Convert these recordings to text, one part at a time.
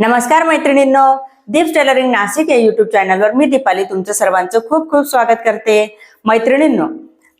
नमस्कार मैत्रिणींनो दीप टेलरिंग नाशिक या युट्यूब चॅनलवर मी दीपाली तुमचं सर्वांचं खूप खूप स्वागत करते. मैत्रिणींनो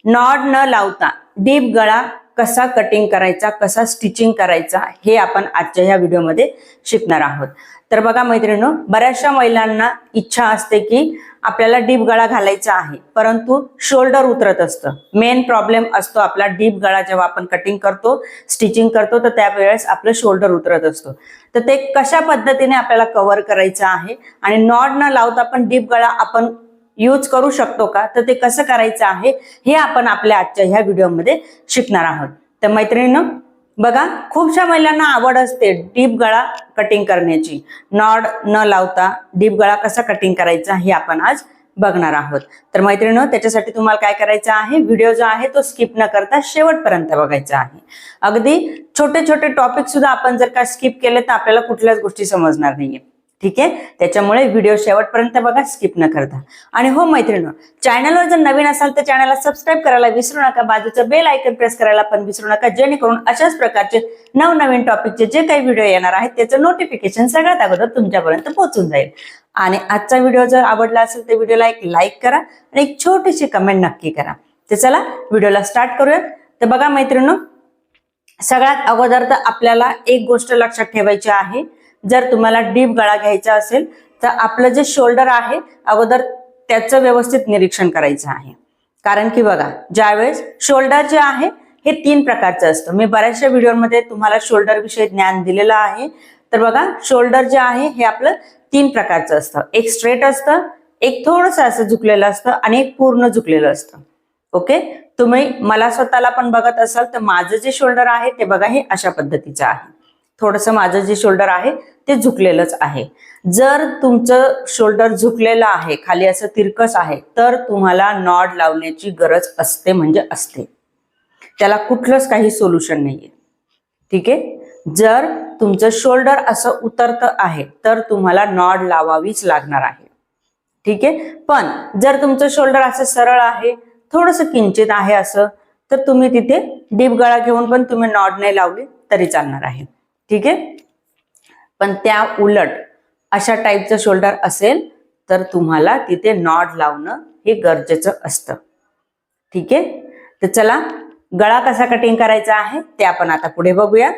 नॉड न लावता डीप गळा कसा कटिंग करायचा कसा स्टिचिंग करायचा हे आपण आजच्या या व्हिडिओमध्ये शिकणार आहोत. तर बघा मैत्रिणींनो बऱ्याचशा महिलांना इच्छा असते की आपल्याला डीप गळा घालायचा आहे. परंतु शोल्डर उतरत असतं. मेन प्रॉब्लेम असतो आपला डीप गळा जेव्हा आपण कटिंग करतो स्टिचिंग करतो तर त्यावेळेस आपलं शोल्डर उतरत असतो. तर ते कशा पद्धतीने आपल्याला कव्हर करायचं आहे आणि नॉड न लावता पण डीप गळा आपण यूज करू शकतो का? तर ते कसं करायचं आहे हे आपण आपल्या आजच्या ह्या व्हिडिओमध्ये शिकणार आहोत. तर मैत्रिणीनं बघा खूपशा महिलांना आवड असते डीप गळा कटिंग करण्याची. नॉड न लावता डीप गळा कसा कटिंग करायचा हे आपण आज बघणार आहोत. तर मैत्रिणी त्याच्यासाठी तुम्हाला काय करायचं आहे? व्हिडिओ जो आहे तो स्किप न करता शेवटपर्यंत बघायचा आहे. अगदी छोटे छोटे टॉपिक सुद्धा आपण जर का स्किप केले तर आपल्याला कुठल्याच गोष्टी समजणार नाहीये. ठीक आहे? त्याच्यामुळे व्हिडिओ शेवटपर्यंत बघा स्किप न करता. आणि हो मैत्रिणी चॅनलवर जर नवीन असाल तर चॅनलला सबस्क्राईब करायला विसरू नका. बाजूचं बेल आयकन प्रेस करायला पण विसरू नका. जेणेकरून अशाच प्रकारचे नवनवीन टॉपिकचे जे काही व्हिडिओ येणार आहेत त्याचं नोटिफिकेशन सगळ्यात अगोदर तुमच्यापर्यंत पोहोचून जाईल. आणि आजचा व्हिडिओ जर आवडला असेल तर व्हिडिओला एक लाईक करा आणि एक छोटीशी कमेंट नक्की करा. तर चला व्हिडिओला स्टार्ट करूयात. तर बघा मैत्रिणी सगळ्यात अगोदर तर आपल्याला एक गोष्ट लक्षात ठेवायची आहे. जर तुम्हाला डीप गळा घ्यायचा असेल तर आपलं जे शोल्डर आहे अगोदर त्याचं व्यवस्थित निरीक्षण करायचं आहे. कारण की बघा ज्यावेळेस शोल्डर जे आहे हे तीन प्रकारचं असतं. मी बऱ्याचशा व्हिडिओमध्ये तुम्हाला शोल्डर विषयी ज्ञान दिलेलं आहे. तर बघा शोल्डर जे आहे हे आपलं तीन प्रकारचं असतं. एक स्ट्रेट असतं एक थोडंसं असं झुकलेलं असतं आणि एक पूर्ण झुकलेलं असतं. ओके? तुम्ही मला स्वतःला पण बघत असाल तर माझं जे शोल्डर आहे ते बघा हे अशा पद्धतीचं आहे. थोडंसं माझं जे शोल्डर आहे ते झुकलेलंच आहे. जर तुमचं शोल्डर झुकलेलं आहे खाली असं तिरकस आहे तर तुम्हाला नॉड लावण्याची गरज असते म्हणजे असते. त्याला कुठलंच काही सोल्युशन नाहीये. ठीक आहे? जर तुमचं शोल्डर असं उतरतं आहे तर तुम्हाला नॉड लावावीच लागणार आहे. ठीक आहे? पण जर तुमचं शोल्डर असं सरळ आहे थोडंसं किंचित आहे असं तर तुम्ही तिथे डीप गळा घेऊन पण तुम्ही नॉड नाही लावली तरी चालणार आहे. ठीक आहे? पण त्या उलट अशा टाईपचं शोल्डर असेल तर तुम्हाला तिथे नॉड लावणं हे गरजेचं असतं. ठीक आहे? तर चला गळा कसा कटिंग करायचा आहे ते आपण आता पुढे बघूया.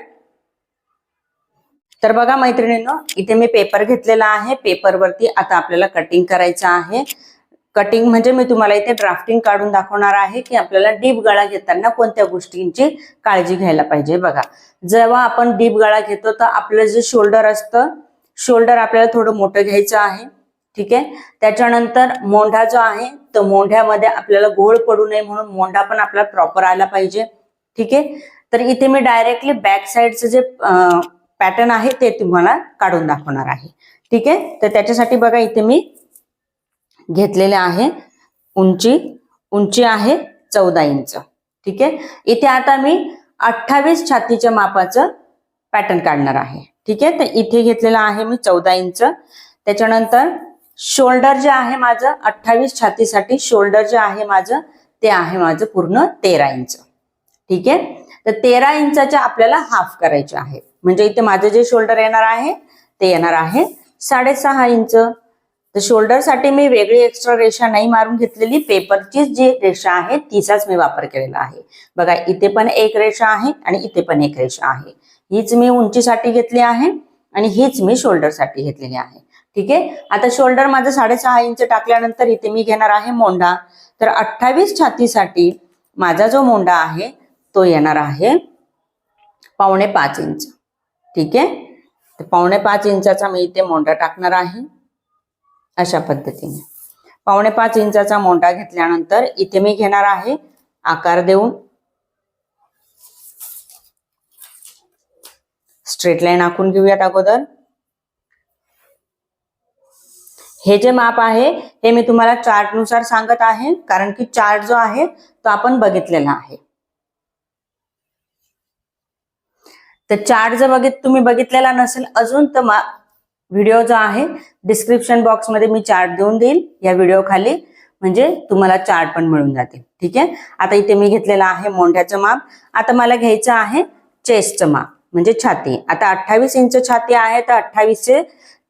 तर बघा मैत्रिणींनो इथे मी पेपर घेतलेला आहे. पेपरवरती आता आपल्याला कटिंग करायचं आहे. कटिंग म्हणजे मी तुम्हाला इथे ड्राफ्टिंग काढून दाखवणार आहे की आपल्याला डीप गळा घेताना कोणत्या गोष्टींची काळजी घ्यायला पाहिजे बघा. जेव्हा आपण डीप गळा घेतो तर आपलं जे शोल्डर असतं शोल्डर आपल्याला थोडं मोठं घ्यायचं आहे. ठीक आहे? त्याच्यानंतर मोंढा जो आहे तो मोंढ्यामध्ये आपल्याला घोळ पडू नये म्हणून मोंढा पण आपल्याला प्रॉपर आला पाहिजे. ठीक आहे? तर इथे मी डायरेक्टली बॅक साईडचं जे पॅटर्न आहे ते तुम्हाला काढून दाखवणार आहे. ठीक आहे? तर त्याच्यासाठी बघा इथे मी घेतलेले आहे. उंची उंची आहे चौदा इंच. ठीक आहे? इथे आता मी अठ्ठावीस छातीच्या मापाचं पॅटर्न काढणार आहे. ठीक आहे? तर इथे घेतलेलं आहे मी चौदा इंच. त्याच्यानंतर शोल्डर जे आहे माझं अठ्ठावीस छातीसाठी शोल्डर जे आहे माझं ते आहे माझं पूर्ण तेरा इंच. ठीक आहे? तर तेरा इंचाच्या आपल्याला हाफ करायचे आहे म्हणजे इथे माझं जे शोल्डर येणार आहे ते येणार आहे साडेसहा इंच. तर शोल्डरसाठी मी वेगळी एक्स्ट्रा रेषा नाही मारून घेतलेली. पेपरची जी रेषा आहे तिचाच मी वापर केलेला आहे. बघा इथे पण एक रेषा आहे आणि इथे पण एक रेषा आहे. हीच मी उंचीसाठी घेतली आहे आणि हीच मी शोल्डरसाठी घेतलेली आहे. ठीक आहे? आता शोल्डर माझं साडेसहा इंच टाकल्यानंतर इथे मी घेणार आहे मोंडा तर अठ्ठावीस छातीसाठी माझा जो मोंडा आहे तो येणार आहे पावणे पाच इंच. ठीक आहे? तर पावणे पाच इंचाचा मी इथे मोंडा टाकणार आहे. अशा पद्धतीने. पावणे पाच इंचाचा मोंडा घेतल्यानंतर इथे मी घेणार आहे आकार देऊन. स्ट्रेट लाईन आखून घेऊयात अगोदर. हे जे माप आहे हे मी तुम्हाला चार्टनुसार सांगत आहे कारण की चार्ट जो आहे तो आपण बघितलेला आहे. तर चार्ट जर बघित तुम्ही बघितलेला नसेल अजून तर व्हिडिओ जो आहे डिस्क्रिप्शन बॉक्समध्ये मी चार्ट देऊन देईल. या व्हिडिओ खाली म्हणजे तुम्हाला चार्ट पण मिळून जातील. ठीक आहे? आता इथे मी घेतलेला आहे मोंढ्याचं माप. आता मला घ्यायचं आहे चेस्टचं माप म्हणजे छाती. आता अठ्ठावीस इंच छाती आहे तर अठ्ठावीसचे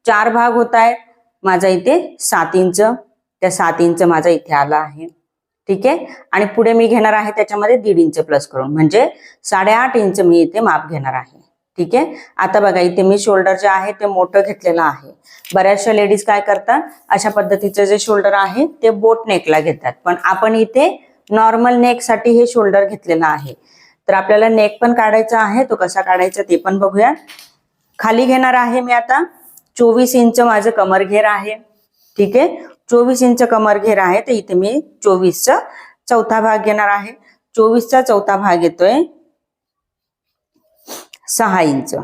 चार भाग होत आहेत. माझा इथे सात इंच. त्या सात इंच माझा इथे आला आहे. ठीक आहे? आणि पुढे मी घेणार आहे त्याच्यामध्ये दीड इंच प्लस करून. म्हणजे साडेआठ इंच मी इथे माप घेणार आहे. ठीक आहे? आता बघा इथे मी शोल्डर जे आहे ते मोठं घेतलेलं आहे. बऱ्याचशा लेडीज काय करतात? अशा पद्धतीचं जे शोल्डर आहे ते बोट नेकला घेतात. पण आपण इथे नॉर्मल नेकसाठी हे शोल्डर घेतलेलं आहे. तर आपल्याला नेक पण काढायचा आहे तो कसा काढायचा ते पण बघूया. खाली घेणार आहे मी आता चोवीस इंच माझं कमर घेर आहे. ठीक आहे? चोवीस इंच कमर घेर आहे तर इथे मी चोवीसचा चौथा भाग घेणार आहे. चोवीसचा चौथा भाग येतोय. सहा इंच.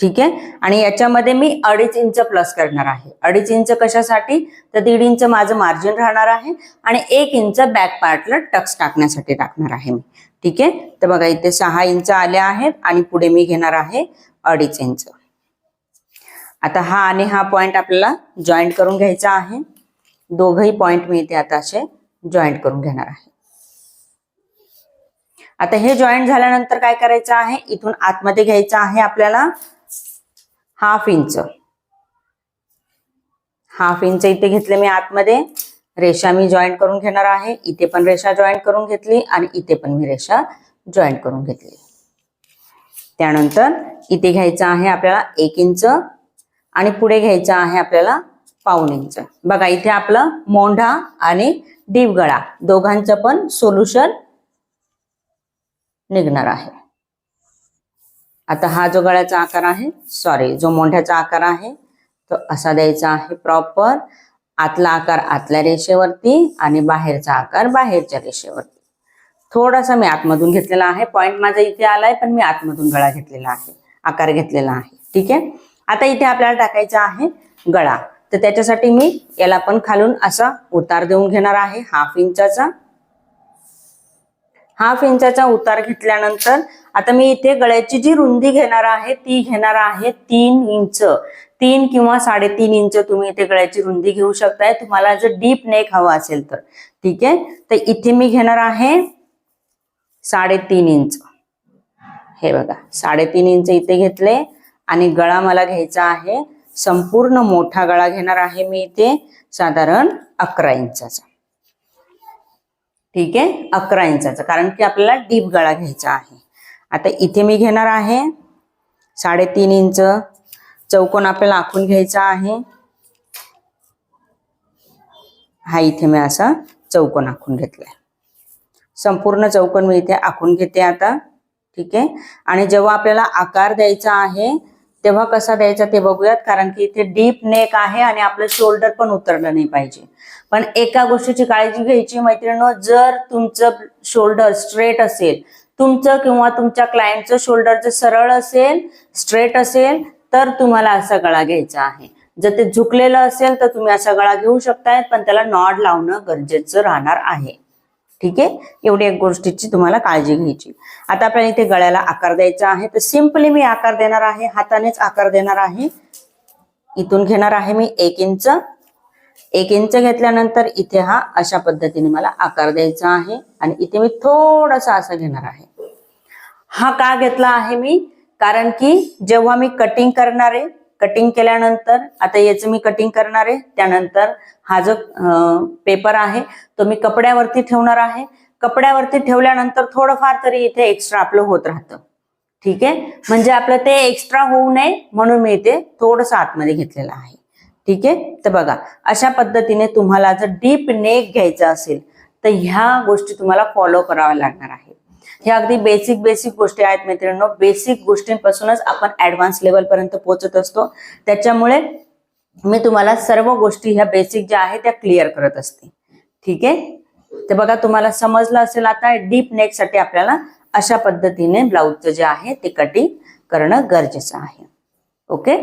ठीक आहे? आणि याच्यामध्ये मी अडीच इंच प्लस करणार आहे. अडीच इंच कशासाठी? तर दीड इंच माझं मार्जिन राहणार आहे आणि एक इंच बॅक पार्टला टक्स टाकण्यासाठी टाकणार आहे मी. ठीक आहे? तर बघा इथे सहा इंच आले आहेत आणि पुढे मी घेणार आहे अडीच इंच. आता हा आणि हा पॉइंट आपल्याला जॉईंट करून घ्यायचा आहे. दोघही पॉइंट मी इथे आता असे जॉईंट करून घेणार आहे. आता हे जॉईंट झाल्यानंतर काय करायचं आहे? इथून आतमध्ये घ्यायचं आहे आपल्याला हाफ इंच हाफ इंच इथे घेतले मी आतमध्ये. रेषा मी जॉईंट करून घेणार आहे. इथे पण रेषा जॉईंट करून घेतली आणि इथे पण मी रेषा जॉईंट करून घेतली. त्यानंतर इथे घ्यायचं आहे आपल्याला एक इंच आणि पुढे घ्यायचं आहे आपल्याला पाऊन इंच बघा इथे आपलं मोंढा आणि डीपगळा दोघांचं पण सोल्युशन निघणार आहे. आता हा जो गळ्याचा आकार आहे सॉरी जो मोंढ्याचा आकार आहे तो असा द्यायचा आहे प्रॉपर आतला आकार आतल्या रेषेवरती आणि बाहेरचा आकार बाहेरच्या रेषेवरती. थोडासा मी आतमधून घेतलेला आहे. पॉइंट माझा इथे आलाय पण मी आतमधून गळा घेतलेला आहे. आकार घेतलेला आहे. ठीक आहे? आता इथे आपल्याला टाकायचा आहे गळा. तर त्याच्यासाठी मी याला पण खालून असा उतार देऊन घेणार आहे हाफ इंचाचा हाफ इंचाचा उतार घेतल्यानंतर आता मी इथे गळ्याची जी रुंदी घेणार आहे ती घेणार आहे तीन इंच. तीन किंवा साडेतीन इंच तुम्ही इथे गळ्याची रुंदी घेऊ शकताय. तुम्हाला जर डीप नेक हवा असेल तर. ठीक आहे? तर इथे मी घेणार आहे साडेतीन इंच. हे बघा साडेतीन इंच इथे घेतले आणि गळा मला घ्यायचा आहे. संपूर्ण मोठा गळा घेणार आहे मी इथे साधारण अकरा इंचाचा. ठीक आहे? अकरा इंचाचा. कारण की आपल्याला डीप गळा घ्यायचा आहे. आता इथे मी घेणार आहे साडेतीन इंच. चौकोन आपल्याला आखून घ्यायचा आहे. हा इथे मी असा चौकोन आखून घेतलाय. संपूर्ण चौकोन मी इथे आखून घेते आता. ठीक आहे? आणि जेव्हा आपल्याला आकार द्यायचा आहे तेव्हा कसा द्यायचा ते बघूयात कारण की इथे डीप नेक आहे आणि आपलं शोल्डर पण उतरलं नाही पाहिजे. पण एका गोष्टीची काळजी घ्यायची मैत्रिणी जर तुमचं शोल्डर स्ट्रेट असेल तुमचं किंवा तुमच्या क्लायंटचं शोल्डर जर सरळ असेल स्ट्रेट असेल तर तुम्हाला असा गळा घ्यायचा आहे. जर ते झुकलेलं असेल तर तुम्ही असा गळा घेऊ शकताय पण त्याला नॉड लावणं गरजेचं राहणार आहे. ठीक आहे? एवढी एक गोष्टीची तुम्हाला काळजी घ्यायची. आता आपल्याला इथे गळ्याला आकार द्यायचा आहे. तर सिम्पली मी आकार देणार आहे हातानेच आकार देणार आहे. इथून घेणार आहे मी एक इंच. एक इंच घेतल्यानंतर इथे हा अशा पद्धतीने मला आकार द्यायचा आहे. आणि इथे मी थोडासा असा घेणार आहे. हा का घेतला आहे मी? कारण की जेव्हा मी कटिंग करणार आहे कटिंग केल्यानंतर आता याचं मी कटिंग करणार आहे. त्यानंतर हा जो पेपर आहे तो मी कपड्यावरती ठेवणार आहे. कपड्यावरती ठेवल्यानंतर थोडंफार तरी इथे एक्स्ट्रा आपलं होत राहतं. ठीक आहे? म्हणजे आपलं ते एक्स्ट्रा होऊ नये म्हणून मी इथे थोडंसं आतमध्ये घेतलेलं आहे. ठीक आहे? तर बघा अशा पद्धतीने तुम्हाला जर डीप नेक घ्यायचं असेल तर ह्या गोष्टी तुम्हाला फॉलो कराव्या लागणार आहे ह्या अगदी बेसिक बेसिक गोष्टी आहेत मित्रांनो बेसिक गोष्टींपासूनच आपण ऍडव्हान्स लेवलपर्यंत पोहोचत असतो. त्याच्यामुळे मी तुम्हाला सर्व गोष्टी ह्या बेसिक ज्या आहेत त्या क्लिअर करत असते. ठीक आहे? तर बघा तुम्हाला समजलं असेल आता डीप नेकसाठी आपल्याला अशा पद्धतीने ब्लाऊजचं जे आहे ते कटिंग करणं गरजेचं आहे. ओके?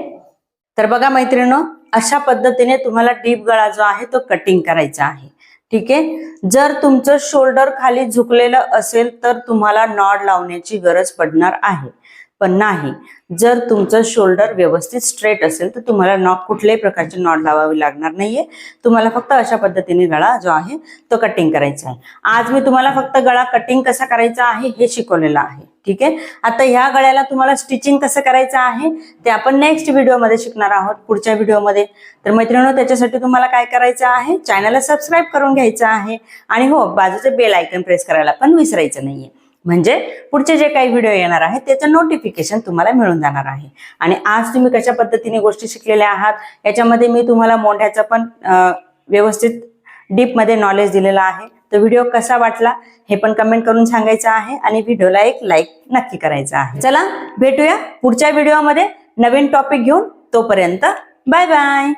तर बघा मैत्रिणी अशा पद्धतीने तुम्हाला डीप गळा जो आहे तो कटिंग करायचा आहे. ठीक आहे? जर तुमचं शोल्डर खाली झुकलेलं असेल तर तुम्हाला नॉड लावण्याची गरज पडणार आहे. पण नाही. जर तुमचं शोल्डर व्यवस्थित स्ट्रेट असेल तर तुम्हाला नॉक कुठल्याही प्रकारची नॉट लावावी लागणार नाहीये. तुम्हाला फक्त अशा पद्धतीने गळा जो आहे तो कटिंग करायचा आहे. आज मी तुम्हाला फक्त गळा कटिंग कसा करायचा आहे हे शिकवलेलं आहे. ठीक आहे? आता ह्या गळ्याला तुम्हाला स्टिचिंग कसं करायचं आहे ते आपण नेक्स्ट व्हिडिओमध्ये शिकणार आहोत पुढच्या व्हिडिओमध्ये तर मैत्रिणी त्याच्यासाठी तुम्हाला काय करायचं आहे चॅनलला सबस्क्राईब करून घ्यायचं आहे. आणि हो बाजूचं बेल आयकन प्रेस करायला पण विसरायचं नाहीये. म्हणजे पुढचे जे काही व्हिडिओ येणार आहेत त्याचं नोटिफिकेशन तुम्हाला मिळून जाणार आहे. आणि आज तुम्ही कशा पद्धतीने गोष्टी शिकलेल्या आहात याच्यामध्ये मी तुम्हाला मोंढ्याचं पण व्यवस्थित डीपमध्ये नॉलेज दिलेलं आहे. तर व्हिडिओ कसा वाटला हे पण कमेंट करून सांगायचं आहे आणि व्हिडिओला एक लाईक नक्की करायचा आहे. चला भेटूया पुढच्या व्हिडिओमध्ये नवीन टॉपिक घेऊन. तोपर्यंत बाय बाय